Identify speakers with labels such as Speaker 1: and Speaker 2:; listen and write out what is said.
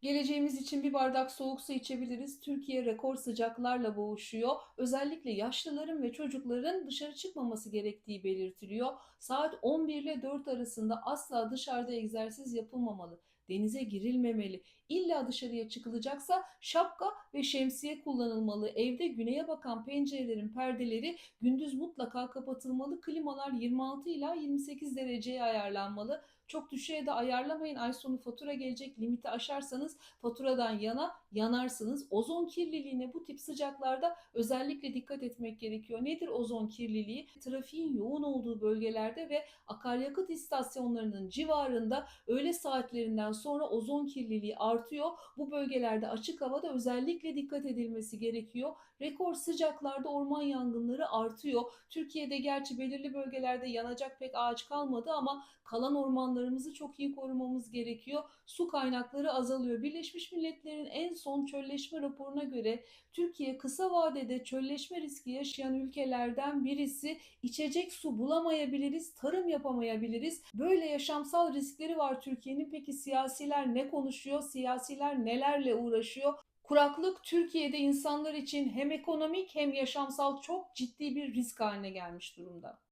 Speaker 1: Geleceğimiz için bir bardak soğuk su içebiliriz. Türkiye rekor sıcaklarla boğuşuyor. Özellikle yaşlıların ve çocukların dışarı çıkmaması gerektiği belirtiliyor. Saat 11 ile 4 arasında asla dışarıda egzersiz yapılmamalı. Denize girilmemeli. İlla dışarıya çıkılacaksa şapka ve şemsiye kullanılmalı. Evde güneye bakan pencerelerin perdeleri gündüz mutlaka kapatılmalı. Klimalar 26 ila 28 dereceye ayarlanmalı. Çok düşüğe de ayarlamayın. Ay sonu fatura gelecek. Limiti aşarsanız faturadan yana yanarsınız. Ozon kirliliğine bu tip sıcaklarda özellikle dikkat etmek gerekiyor. Nedir ozon kirliliği? Trafiğin yoğun olduğu bölgelerde ve akaryakıt istasyonlarının civarında öğle saatlerinden sonra ozon kirliliği artıyor. Bu bölgelerde açık havada özellikle dikkat edilmesi gerekiyor. Rekor sıcaklarda orman yangınları artıyor. Türkiye'de gerçi belirli bölgelerde yanacak pek ağaç kalmadı ama kalan ormanlarımızı çok iyi korumamız gerekiyor. Su kaynakları azalıyor. Birleşmiş Milletler'in en son çölleşme raporuna göre Türkiye kısa vadede çölleşme riski yaşayan ülkelerden birisi. İçecek su bulamayabiliriz, tarım yapamayabiliriz. Böyle yaşamsal riskleri var Türkiye'nin. Peki siyasiler ne konuşuyor? Siyasiler nelerle uğraşıyor? Kuraklık Türkiye'de insanlar için hem ekonomik hem yaşamsal çok ciddi bir risk haline gelmiş durumda.